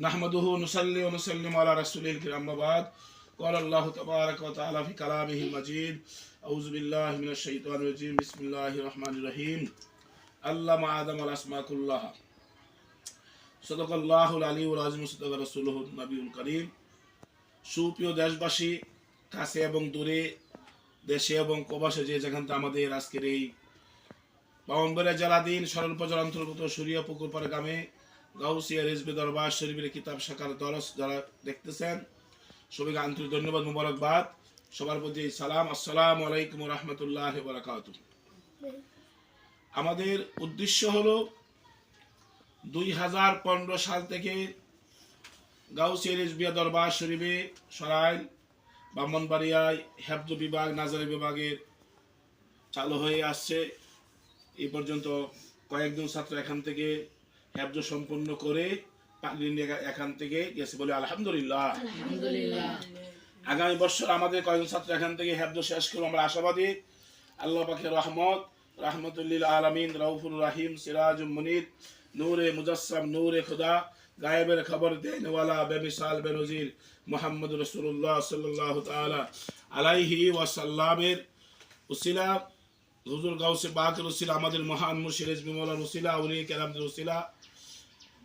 نحمده ونصلي ونسلم على رسول الكريم أما بعد قال الله تبارك وتعالى في كلامه المجيد أعوذ بالله من الشيطان الرجيم بسم الله الرحمن الرحيم علم آدم الأسماء كلها صدق الله العلي العظيم صدق رسوله النبي الكريم সুপ্রিয় দেশবাসী কাছে এবং দূরে দেশে এবং প্রবাসে যে যেখান থেকে আমাদের আজকের এই বামনবাড়িয়া জেলা দিন সরল উপজেলা অন্তর্গত সুরিয়া পুকুর পাড়া গ্রামে গাউসিয়া রেজবি দরবার শরীফের কিতাব শাখার দরস যারা দেখতেছেন, সবাইকে আন্তরিক ধন্যবাদ, মুবারকবাদ। সবার প্রতি সালাম। আসসালামু আলাইকুম রহমতুল্লাহ বারাকাত আমাদের উদ্দেশ্য হলো দুই হাজার পনেরো সাল থেকে গাউসিয়া রেজবিয়া দরবার শরীফে সরাইল ব্রাহ্মণবাড়িয়ায় হেফজ বিভাগ, নাজারি বিভাগের চালু হয়ে আসছে। এই পর্যন্ত কয়েকজন ছাত্র এখান থেকে হেফজ সম্পন্ন করে পাগড়ি নিয়ে এখান থেকে গেছে বলে আলহামদুলিল্লাহ। আগামী বছর আমাদের কয়েকজন ছাত্র এখান থেকে হেফজ শেষ করব আমরা আশাবাদী আল্লাহ পাখের রহমত রহমতুল্লিল আলমিন রাউফুর রাহিম সিরাজ মনির নূরে মুজাসম নূরে খুদা গায়েবের খবর দেনওয়ালা বেমিসাল বেনজির মোহাম্মদ রসুল্লাহ সাল্লাহ তালা আলাইহি ওয়াসাল্লামের উসিলা হুজুর গাউসে বাকের উসিলা আমাদের মহান মুর্শিদ রেজবি মৌলার উসিলা উনি কেরামদের উসিলা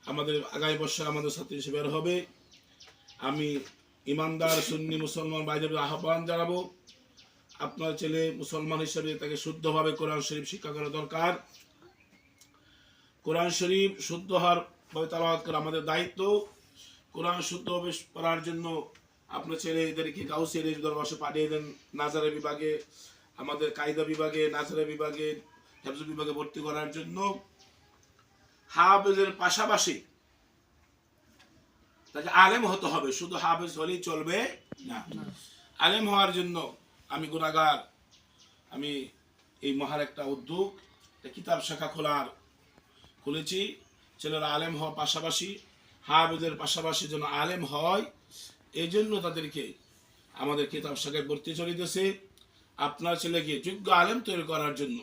আমাদের আগামী বছর আমাদের ছাত্র হিসেবে বের হবে। আমি ইমানদার সুন্নি মুসলমান ভাইদের আহ্বান জানাব। আপনার ছেলে মুসলমান হিসেবে তাকে শুদ্ধভাবে কোরআন শরীফ শিক্ষা করা দরকার। কোরআন শরীফ শুদ্ধ হওয়ার ভাবে তালাবাদ করা আমাদের দায়িত্ব। কোরআন শুদ্ধভাবে পড়ার জন্য আপনার ছেলেদেরকে গাউসে রেজ দরবাসে পাঠিয়ে দেন। নাজারা বিভাগে, আমাদের কায়দা বিভাগে, নাজারা বিভাগে, হেফজ বিভাগে ভর্তি করার জন্য। হাফেজের পাশাপাশি তাকে আলেম হতে হবে, শুধু হাফেজ হলেই চলবে না। আলেম হওয়ার জন্য আমি গুণাগার আমি এই মহার একটা উদ্যোগ কিতাব শাখা খোলার খুলেছি। ছেলেরা আলেম হওয়ার পাশাপাশি, হাফেজের পাশাপাশি যেন আলেম হয় এই জন্য তাদেরকে আমাদের কিতাব শাখায় ভর্তি চলিতেছে। আপনার ছেলেকে যোগ্য আলেম তৈরি করার জন্য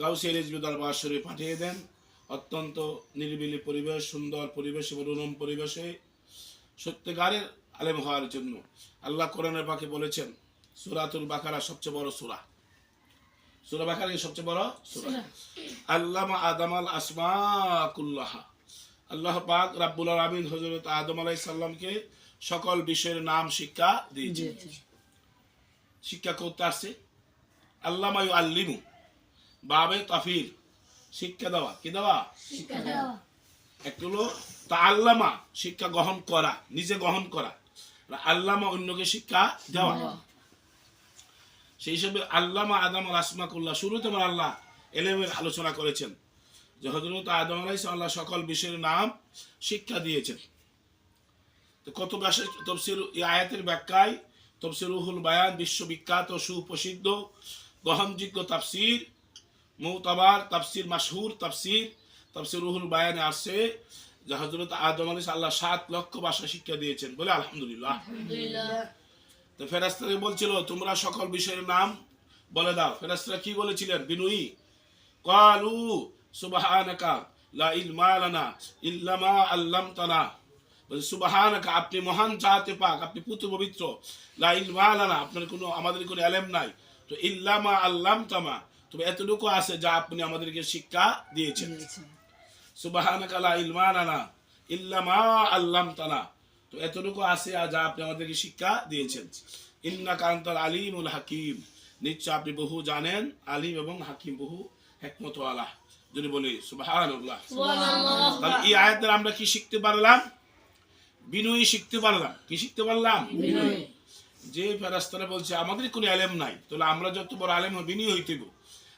গাউসিয়া রেজবি দরবার শরীফ পাঠিয়ে দেন। অত্যন্ত নিরিবিলি পরিবেশ সুন্দর পরিবেশ এবং রুনম পরিবেশে সত্যিকারের আলেম হওয়ার জন্য। আল্লাহ কোরআনের পাকে বলেছেন সুরাতুল বাকারা সবচেয়ে বড় সুরা। সুরা বাকারা সবচেয়ে বড়? সুরা। আল্লামা আদম আল আসমা কুল্লাহা। আল্লাহ পাক রাব্বুল আলামিন হযরত আদম আলাইহিস সালামকে সকল বিষয়ের নাম শিক্ষা দিয়েছে শিক্ষা করতে আসছে। আল্লামা আল্লিমু বাবে তাফির। শিক্ষা দেওয়া। কি দেওয়া? একটা হলো তা আল্লামা শিক্ষা গ্রহণ করা নিজে গ্রহণ করা। আল্লামা অন্যকে শিক্ষা দেওয়া। সেই হিসেবে আল্লামা আদম আল আসমাকুল্লাহ শুরুতে আমার আল্লাহ এলেমের আলোচনা করেছেন যে হজরত আদম আল্লাহ সকল বিষয়ের নাম শিক্ষা দিয়েছেন। কত ব্যাসে তফসির আয়াতের ব্যাখ্যায় তফসির রুহুল বায়ান বিশ্ববিখ্যাত সুপ্রসিদ্ধ গ্রহণযোগ্য তাফসির মৌতাবার তাফসির মাসহুর তাফসির তাফসির রুহুল বায়ানে আসছে যে হজরত আদম আলাইহিস আল্লাহ সাত লক্ষ ভাষা শিক্ষা দিয়েছেন বলে আলহামদুলিল্লাহ। তো ফেরাস্তাকে বলছিল তোমরা সকল বিষয়ের নাম বলে দাও। ফেরাস্তারা কি বলেছিলেন? বিনুই কালু সুবহানাকা লা ইলমা লানা ইল্লা মা আল্লামতানা। সুবহানাকা আপনি মহান চাহতে পাক আপনি পুত্র পবিত্র। লা ইলমা লানা আপনার কোনো আমাদের কোনো এলেম নাই। তো ইল্লা মা আল্লামতামা। তবে এতটুকু আছে যা আপনি আমাদেরকে শিক্ষা দিয়েছেন। সুবহানাকা লা ইলমা লানা ইল্লা মা আল্লামতানা। তো এতটুকু আছে আর যা আপনি আমাদেরকে শিক্ষা দিয়েছেন। ইন্না কান্তাল আলিমুল হাকিম। নিশ্চয় আপনি বহু জানেন আলিম এবং হাকিম বহু হেকমত আলাহ যদি বলি সুবহানাল্লাহ। তাহলে এই আয়াতের আমরা কি শিখতে পারলাম? বিনয়ী শিখতে পারলাম। কি শিখতে পারলাম? যে ফেরাস্তারা বলছে আমাদের কোনো আলেম নাই। তাহলে আমরা যত বড় আলেম বিনয়ী হইতেব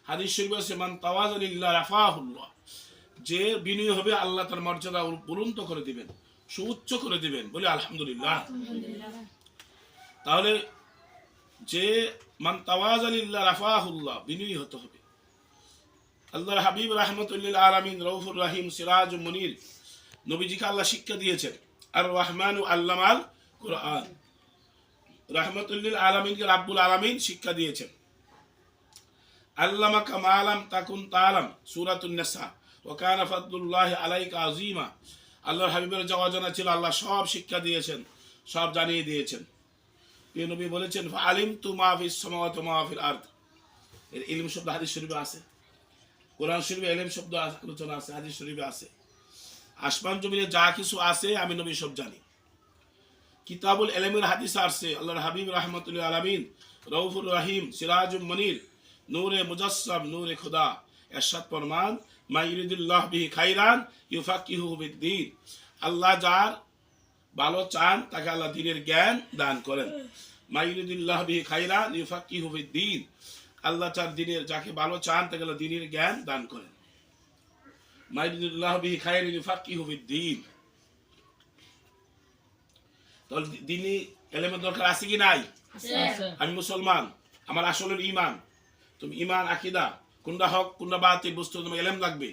হাদিস শরীফ আছে মান তাওয়াজ আলিল্লাহ রাফাহুল্লাহ। যে বিনয়ী হবে আল্লাহ তার মর্যাদা বুলন্ত করে দিবেন সুউচ্চ করে দিবেন। বলে আলহামদুলিল্লাহ। তাহলে যে মান তাওয়াজ আলিল্লাহ রাফাহুল্লাহ বিনয়ী হতে হবে। আল্লাহর হাবিব রহমতুল্লিল আলমিন রৌফুর রাহিম সিরাজ মনির নবীজিকে আল্লাহ শিক্ষা দিয়েছেন আর রহমান আল্লামাল কোরআন। রহমতুল্লিল আলমিনকে রাব্বুল আলমিন শিক্ষা দিয়েছেন। আল্লামাকা মালাম তাকুন তালাম, সুরাতুন নেসা। ওকানা ফদুল্লাহ আলাইকা আজিমা আল্লাহর হাবিবের জানা ছিল, আল্লাহ সব শিক্ষা দিয়েছেন, সব জানিয়ে দিয়েছেন। প্রিয় নবী বলেছেন আলিম তু মাহফিস সমাওয়াত মাহফিল আর্থ এর ইলিম শব্দ হাদিস শরীফে আছে। কোরআন শরীফে এলিম শব্দ আলোচনা আছে, হাদিস শরীফে আছে। আসমান জমিনে যা কিছু আছে, আমি নবী সব জানি। কিতাবুল এলেমের হাদিস আসছে, আল্লাহর হাবিব রহমতুল্লাহ আলমিন রৌফুর রাহিম সিরাজুল মনির নূরে মুজাসসাম নূরে খুদা। এরশাদ ফরমান মাইরিদুল্লাহ বিহি খাইরান ইউফাকিহু বিদ্দিন। আল্লাহ যার ভালো চান তাকে আল্লাহ দিনের জ্ঞান দান করেন। মাইরিদুল্লাহ বিহি খাইরান ইউফাকিহু বিদ্দিন। আল্লাহ চার দিনের যাকে ভালো চান তাকে আল্লাহ দিনের জ্ঞান দান করেন। মাইরিদুল্লাহ বিহি খাইরান ইউফাকিহু বিদ্দিন। তাহলে দিনই এলেমের দরকার আছে কি নাই? আমি মুসলমান আমার আসলের ইমান তুমি ইমান আকিদা কোনটা হক কোনটা বাতিল বুঝতে তোমার এলেম লাগবে।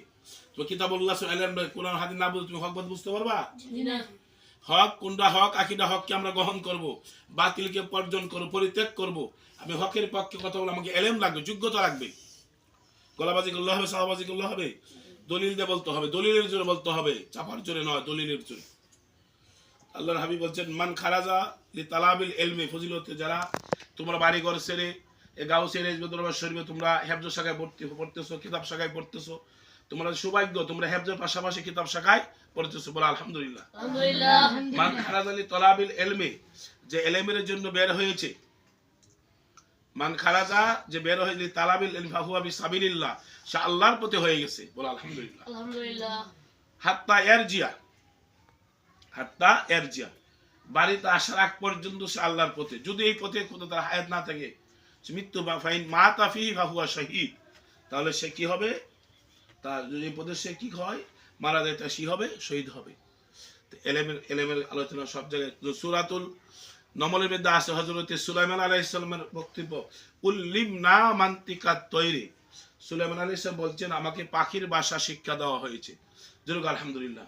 তো কিতাবুল্লাহ এলেম কোরআন হাদিস না বুঝতে তুমি হক বাদ বুঝতে পারবা? হক কোনটা হক আকিদা হককে আমরা গ্রহণ করব বাতিলকে বর্জন করব পরিত্যাগ করব। আমি হকের পক্ষে কথা বলে আমাকে এলেম লাগবে যোগ্যতা লাগবে। গলাবাজি করলে হবে সাহাবাজি করলে হবে। দলিল দিয়ে বলতে হবে দলিলের জোরে বলতে হবে চাপার জোরে নয় দলিলের জোরে। আল্লাহর হাবিব বলছেন মান খারাজা লি তালাবিল এলমে ফজিলতে যারা তোমরা বাড়ি ঘর ছেড়ে শরীফে তোমরা হেফজ শাখায় পড়তে পড়তেছো কিতাব শাখায় পড়তেছো। তোমরা সৌভাগ্য তোমরা হেফজের পাশাপাশি কিতাব শাখায় পড়তেছো বলে আলহামদুলিল্লাহ। মান খারাজা লি তালাবিল এলমে যে এলেমের জন্য বের হয়েছে। মান খারাজা যে বের হয়েছে তালাবিল এলম ফাহুয়া সে আল্লাহর পথে হয়ে গেছে বলে আলহামদুলিল্লাহ। হাত্তা এরজিয়া হাত্তা এরজিয়া। বাড়িতে আসার আগ পর্যন্ত সে আল্লাহর পথে। যদি এই পথে কোথাও তার হায়াত না থাকে মৃত্যু বা ফাইন মা তাফি ফাহুয়া শহীদ। তাহলে সে কি হবে? তার যদি সে কি হয়? মারা যায় তা সে হবে? শহীদ হবে। এলেমের এলেমের আলোচনা সব জায়গায়। সুরাতুল নমলের মধ্যে আছে হজরতে সুলাইমান আলাহ ইসলামের বক্তব্য উল্লিম না মান্তিকা তৈরি। সুলাইমান আলাহ ইসলাম বলছেন আমাকে পাখির বাসা শিক্ষা দেওয়া হয়েছে। যেরকম আলহামদুলিল্লাহ।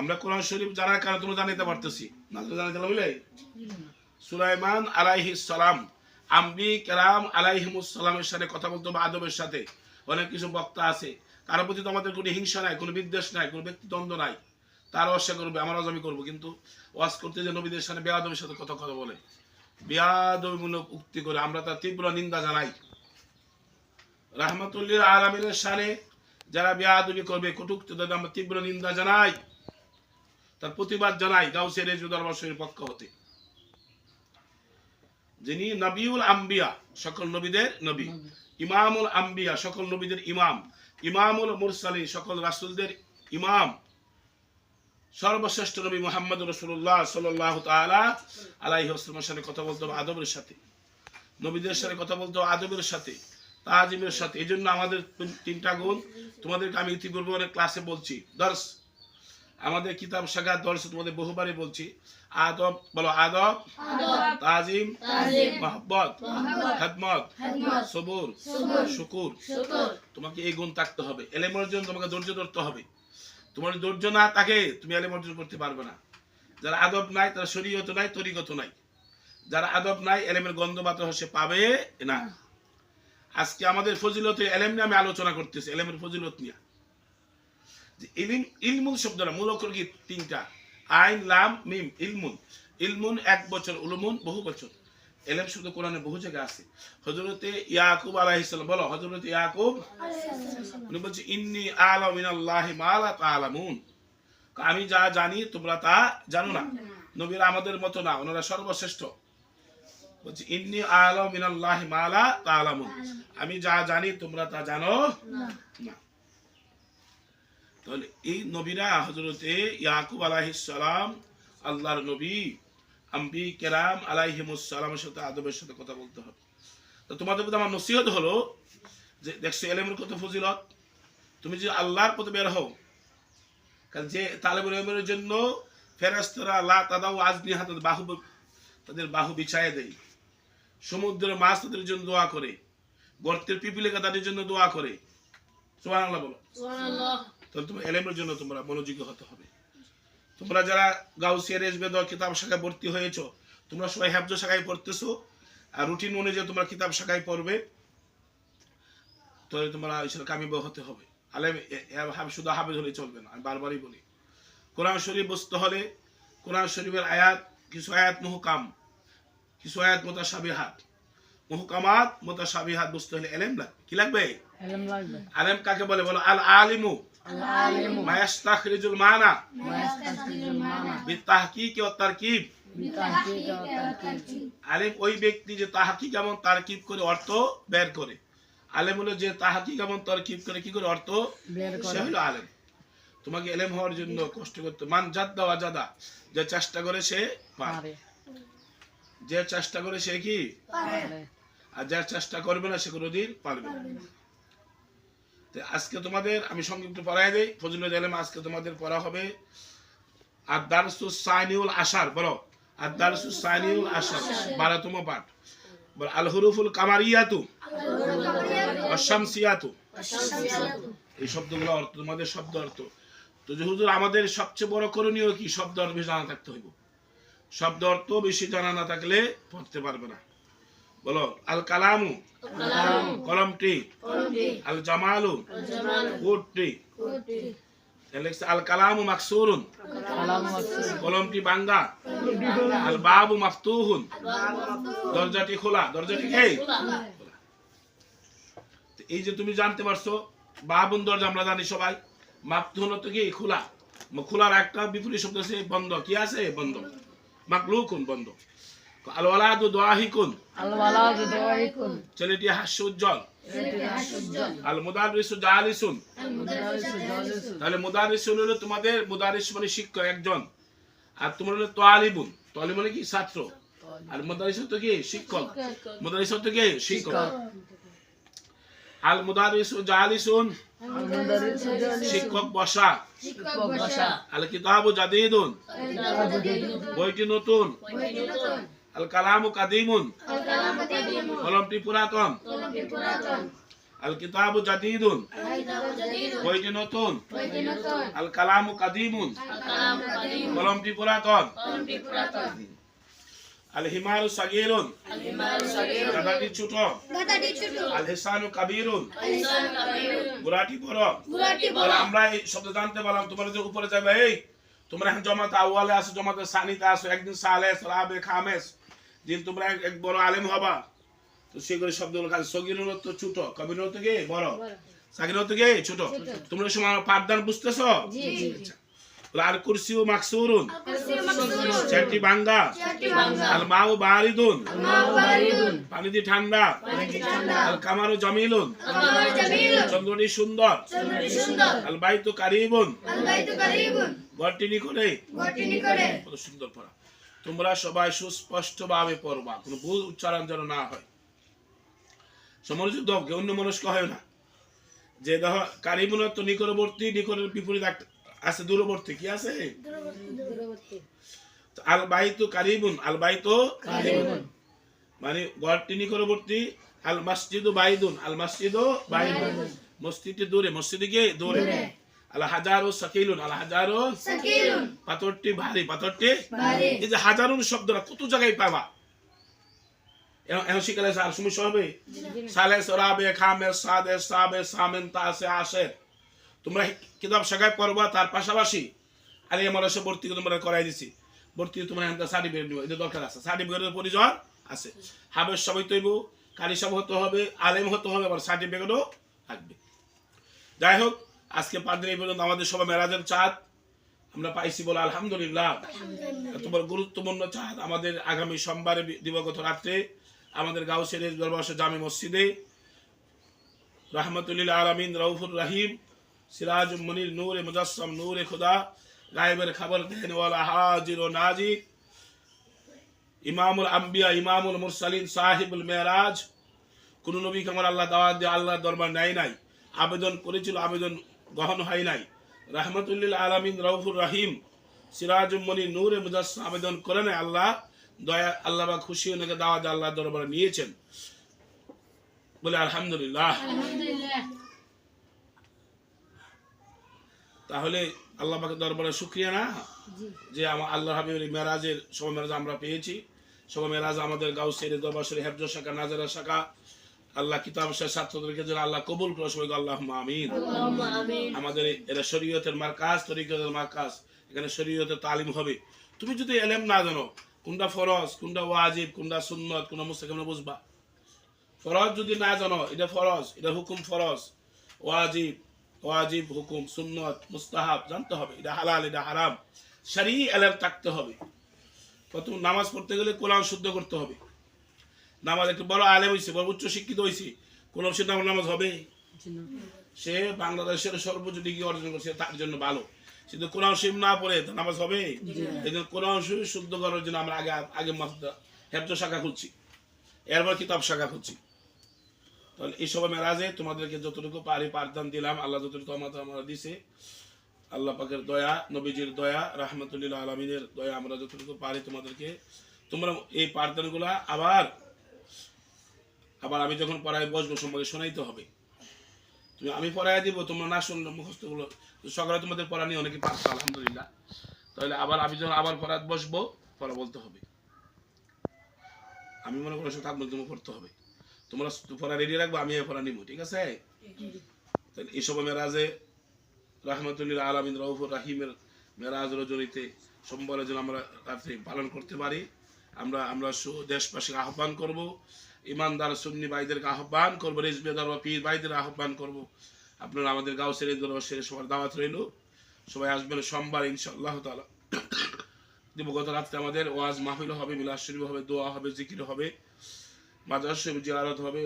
আমরা কোরআন শরীফ জানার কারণে তোমরা জানাইতে পারতেছি। না তো জানাইতে বুঝলে সুলাইমান আলাইহি সালাম আম্বি কেরাম আলাইহিমুস সালামের সাথে কথা বলতে হবে আদবের সাথে। অনেক কিছু বক্তা আছে। কারোর প্রতি তো আমাদের কোনো হিংসা নাই, কোনো বিদ্বেষ নাই, কোনো ব্যক্তিদ্বন্দ্ব নাই। তার অস্যা করবে, আমার আমি করব। কিন্তু ওয়াজ করতে যে নবীদের সাথে, বেয়াদবের সাথে কথা কথা বলে। বেয়াদবিমূলক উক্তি করে আমরা তার তীব্র নিন্দা জানাই। রাহমাতুল্লিল আলমিনের সানে যারা বেয়াদবি করবে, কটুক্তি তাদের আমরা তীব্র নিন্দা জানাই। তার প্রতিবাদ জানাই গাউসে রেজু দরবার শরীর পক্ষ হতে। যিনি নবিউল আম্বিয়া, সকল নবীদের নবী। ইমামুল আম্বিয়া, সকল নবীদের ইমাম। ইমামুল মুরসালি সকল রাসূলদের ইমাম। সর্বশ্রেষ্ঠ নবী মোহাম্মদ রসুল্লাহ সাল্লাহ তালা আলাইহি আসলামের সাথে কথা বলতে আদবের সাথে। নবীদের সাথে কথা বলতে আদবের সাথে, তাজিমের সাথে। এই জন্য আমাদের তিনটা গুণ তোমাদেরকে আমি ইতিপূর্বে অনেক ক্লাসে বলছি। দর্শ আমাদের কিতাব শাখা দর্শ তোমাদের বহুবারই বলছি। আদব বলো আদব তাজিম মহব্বত খেদমত সবুর শুকুর তোমাকে এই গুণ থাকতে হবে। এলেম অর্জন তোমাকে ধৈর্য ধরতে হবে। তোমার ধৈর্য না থাকে তুমি এলেম অর্জন করতে পারবে না। যারা আদব নাই তারা শরীয়ত নাই তরিগত নাই। যারা আদব নাই এলেমের গন্ধ বাতাস সে পাবে না। আজকে আমাদের ফজিলতে এলেম নিয়ে আমি আলোচনা করতেছি এলেমের ফজিলত নিয়ে। ইলিম ইলমুন শব্দটা মূল অক্ষর কি? তিনটা। আইন, লাম, মিম, ইলমুন। ইলমুন এক বছর, উলুমুন বহু বছর। এলেম শব্দ কোরআনে বহু জায়গায় আছে। হজরতে ইয়াকুব আলাইহিসসালাম বলো হজরতে ইয়াকুব? উনি বলছে, ইন্নি আলা মিনাল্লাহি মা লা তাআলামুন। আমি যা জানি, তোমরা তা জানো না। নবীরা আমাদের মতো না, ওনারা সর্বশ্রেষ্ঠ। বলছে, ইন্নি আলা মিনাল্লাহি মা লা তাআলামুন। আমি যা জানি, তোমরা তা জানো না। তাহলে এই নবীরা হজরতে ইয়াকুব আলাইহিস সালাম, আল্লাহর নবী আম্বি কেরাম আলাইহিমুসালামের সাথে আদবের সাথে কথা বলতে হবে। তো তোমাদের প্রতি আমার নসিহত হলো যে দেখছ এলেমের কত ফজিলত। তুমি যে আল্লাহর পথে বের হও, কারণ যে তালেবুল এলেমের জন্য ফেরাস্তরা লা তাদাও আজনি হাতে বাহু তাদের বাহু বিছায় দেয়। সমুদ্রের মাছ তাদের জন্য দোয়া করে, গর্তের পিপিলিকা তাদের জন্য দোয়া করে। সুবহানাল্লাহ বলো। তাহলে তোমার এলেমের জন্য তোমরা হতে হবে। তোমরা যারা কিতাব শাখায় ভর্তি হয়েছো, তোমরা সবাই হ্যাবজ শাখায় পড়তেছো, আর রুটিন অনুযায়ী তোমরা কিতাব শাখায় পড়বে। তাহলে তোমরা কামিব হতে হবে। আলেম শুধু হাফেজ হলে চলবে না, আমি বারবারই বলি। কোরআন শরীফ বুঝতে হলে কোরআন শরীফের আয়াত, কিছু আয়াত মুহকাম, কিছু আয়াত মোতাসাবিহাত। মুহকামাত মোতাসাবিহাত বুঝতে হলে এলেম লাগবে কি লাগবে? আলেম কাকে বলে বলো? আল আলিমু। মায়াস্তাখরিজুল মানা। বিতাহকিক ওয়া তারকিব। ওয়া আলেম ওই ব্যক্তি যে তাহাকিক এবং তারকিব করে অর্থ বের করে। আলেম হলো যে তাহাকিক এবং তারকিব করে কি করে অর্থ? সে হলো আলেম। তোমাকে এলেম হওয়ার জন্য কষ্ট করতে মান জাদ্দা ওয়াজাদা। যে চেষ্টা করে সে পারে। যে চেষ্টা করে সে কি? আর যার চেষ্টা করবে না সে কোনোদিন পারবে না। আজকে তোমাদের আমি সংক্ষিপ্ত পড়াই দেই। ফজলুল আলম আজকে তোমাদের পড়া হবে আর দারসু সাইনিউল আশার বলো। আর দারসু সাইনিউল আশার বারোতম পাঠ। বলো আল হুরুফুল কামারিয়াতু। অশামসিয়াতু। এই শব্দগুলো অর্থ তোমাদের শব্দ অর্থ। তো যে হুজুর আমাদের সবচেয়ে বড় করণীয় কি? শব্দ অর্থ জানা থাকতে হইব। শব্দ অর্থ বেশি জানা না থাকলে পড়তে পারবে না। বলো আল কালামু। কলমটি। আল জামালু কোটটি আল কালামু মাকসুরুন। কলমটি বাঙ্গা আল বাবু মাফতুহুন। দরজাটি খোলা। দরজাটি কে এই যে তুমি জানতে পারছ বাবুন দরজা আমরা জানি সবাই। মাফতুহুন তো কি? খোলা। খোলার একটা বিপরীত শব্দ আছে বন্ধ। কি আছে? বন্ধ। মাকলুকুন বন্ধ। আল ওয়ালাদু দোয়াহিকুন আল ওয়ালাদ দাওয়াইকুন ছেলেটি হাস্য উজ্জ্বল। আল মুদারিসু জালিসুন। তাহলে মুদারিসুন হলো তোমাদের মুদারিস মানে শিক্ষক একজন। আর তোমার হলো তোয়ালিবুন তোয়ালিব মানে কি? ছাত্র। আর মুদারিস তো কি? শিক্ষক। মুদারিস তো কি? শিক্ষক। আল মুদারিসু জালিসুন শিক্ষক বসা আল কিতাবু জাদিদুন বইটি নতুন আল কালামু কাদিমুন কলমটি পুরাতন আল কিতাবু জাদিদুন বইটি নতুন আল কালামু কাদিমুন কলমটি পুরাতন আল হিমারু সাগিরুন গাধাটি ছোট আল হিসানু কাবিরুন বুড়াটি বড় তাহলে আমরা এই শব্দ জানতে পারলাম তোমরা যে উপরে যাবে এই তোমরা এখন জমাতে আউয়ালে আসো জমাতে সানিতে আসো একদিন সালেস রাবে খামেস দিন তোমরা এক- বড় আলেম হবা। তো সেগুলো শব্দগুলো কাজ সগির তো ছোট কবির তো কে? বড়। সাকির তো কে? ছোট। তোমরা সময় পাঠদান বুঝতেছ? আচ্ছা। বলে, আর কুরসিও মাকসুরুন। চারটি বাঙ্গা বারিদুন। পানি ঠান্ডা। আল কামারু জমিলুন। চন্দ্রটি সুন্দর। আল বাইতু কারিবুন। ঘরটি নিকটে কত সুন্দর পড়া। তোমরা সবাই সুস্পষ্ট ভাবে পড়বা কোনো ভুল উচ্চারণ যেন না হয়। সমরযুদ্ধ দবকে অন্য মনস্ক হয় না। যে দেখো কারিবুন তো নিকটবর্তী নিকটের বিপরীত একটা- আছে দূরবর্তী কি আছে? তো আল বাইতু কারিবুন আল বাইতু কারিবুন। মানে ঘরটি নিকটবর্তী আল মসজিদু বাইদুন আল মসজিদু বাইদুন। মসজিদটি দূরে মসজিদে গিয়ে দূরে। আল হাজারো সাকিলুন আল হাজারো পাথরটি ভারী পাথরটি এই যে হাজারুন শব্দটা কত জায়গায় পাবা? এখন- এখন শিখালে আর সমস্যা হবে সালে সরাবে খামে সাদে সাবে সামেন তাসে আসে। তোমরা কিতাব শাখায় পড়বা তার পাশাপাশি আরে আমার এসে ভর্তি তোমরা করাই দিছি। ভর্তি তোমরা এখন সার্টিফিকেট নিবে এটা দরকার আছে। সার্টিফিকেটের প্রয়োজন আছে। হাবের সবাই তৈব কারি সব হতে হবে আলেম হতে হবে আবার সার্টিফিকেটও থাকবে যাই হোক আজকে পাঁচ দিন এই পর্যন্ত আমাদের সবাই মেরাজের চাঁদ আমরা পাইছি বলে আলহামদুলিল্লাহ। তোমার গুরুত্বপূর্ণ চাঁদ আমাদের আগামী সোমবারে দিবগত রাত্রে আমাদের গাউসের দরবার জামে মসজিদে। রহমতুল্লিল আলমিন রউফুর রহিম ইমামুল আম্বিয়া, ইমামুল মুরসালিন কোন আল্লাহ দাওয়াত দিয়ে আল্লাহ দরবার নেয় নাই। আবেদন করেছিল, আবেদন গ্রহণ হয় নাই। রহমতুল্লিল আলমিন রহিম। সিরাজ, মনির, নূরে, মুজাসম আবেদন করে নাই আল্লাহ। দয়া, আল্লাহ বা খুশি ওনাকে দাওয়াত আল্লাহ দরবারে নিয়েছেন। বলে আলহামদুলিল্লাহ। তাহলে আল্লাহ পাকের দরবারে শুক্রিয়া না? যে আমার আল্লাহ হাবিবের মেরাজের সব মেরাজ আমরা পেয়েছি। সব মেরাজ আমাদের গাউ সেরে দরবার শরীফ হেফজ শাখা নাজারা শাখা। আল্লাহ কিতাব শাহ ছাত্রদেরকে যেন আল্লাহ কবুল করে সবাই আল্লাহ আমিন। আমাদের এরা শরীয়তের মার্কাজ তরিকতের মার্কাজ। এখানে শরীয়তে তালিম হবে। তুমি যদি এলেম না জানো কোনটা ফরজ কোনটা ওয়াজিব কোনটা সুন্নত কোনটা মুস্তাকিম বুঝবা? ফরজ যদি না জানো এটা ফরজ এটা হুকুম ফরজ। ওয়াজিব ওয়াজিব হুকুম সুন্নত মুস্তাহাব জানতে হবে। এটা হালাল এটা হারাম। সারি এলেম থাকতে হবে। প্রথম নামাজ পড়তে গেলে কোরআন শুদ্ধ করতে হবে। নামাজ একটু বড় আলেম হয়েছে বড় উচ্চ শিক্ষিত হয়েছে কোরআন শুদ্ধ নামাজ হবে? সে বাংলাদেশের সর্বোচ্চ ডিগ্রি অর্জন করছে তার জন্য ভালো। কিন্তু কোরআন শরীফ না পড়ে তো নামাজ হবে? এই কোরআন শরীফ শুদ্ধ করার জন্য আমরা আগে আগে মাসটা হেফজ শাখা খুঁজছি এরপর কিতাব শাখা খুঁজছি তাহলে এই মেরাজে তোমাদেরকে যতটুকু পারি পাঠদান দিলাম, আল্লাহ যতটুকু আমাদের আমরা দিছে। আল্লাহ পাকের দয়া, নবীজির দয়া রাহমাতুল্লিল্লাহ আলমিনের দয়া আমরা যতটুকু পারি তোমাদেরকে। তোমরা এই পাঠদানগুলা আবার আবার আমি যখন পড়ায় বসবো সম্পর্কে শোনাইতে হবে। তুমি আমি পড়ায় দিব, তোমরা না শুনলে মুখস্থগুলো, সকালে তোমাদের পড়া নিয়ে অনেকে পারছ, আলহামদুলিল্লাহ। তাহলে আবার আমি যখন আবার পড়ায় বসবো, পড়া বলতে হবে। আমি মনে করো তার মধ্যে পড়তে হবে। তোমরা পড়া রেডি রাখব আমি পড়া নিব ঠিক আছে? এইসব মেরাজে রাহমাতুল্লিল আলমিন রৌফুর রাহিমের মেরাজ রজনীতে সোমবার জন্য আমরা রাত্রি পালন করতে পারি। আমরা আমরা দেশবাসীকে আহ্বান করব, ইমানদার সুন্নি ভাইদেরকে আহ্বান করব রেজবেদার বা পীর ভাইদের আহ্বান করব। আপনারা আমাদের গাঁও ছেড়ে দরবাসের সবার দাওয়াত রইল। সবাই আসবেন সোমবার, ইনশাআল্লাহ তালা দিব গত রাত্রে আমাদের ওয়াজ মাহফিল হবে, মিলাদ হবে, দোয়া হবে, জিকির হবে। মাদ্রাস জিয়ারত হবে।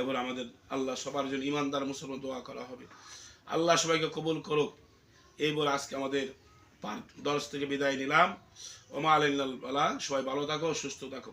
এবার আমাদের আল্লাহ সবার জন্য ইমানদার মুসলমান দোয়া করা হবে। আল্লাহ সবাইকে কবুল করুক। এই বলে আজকে আমাদের দশ থেকে বিদায় নিলাম। ওমা আলিল্লাহ সবাই ভালো থাকো, সুস্থ থাকো।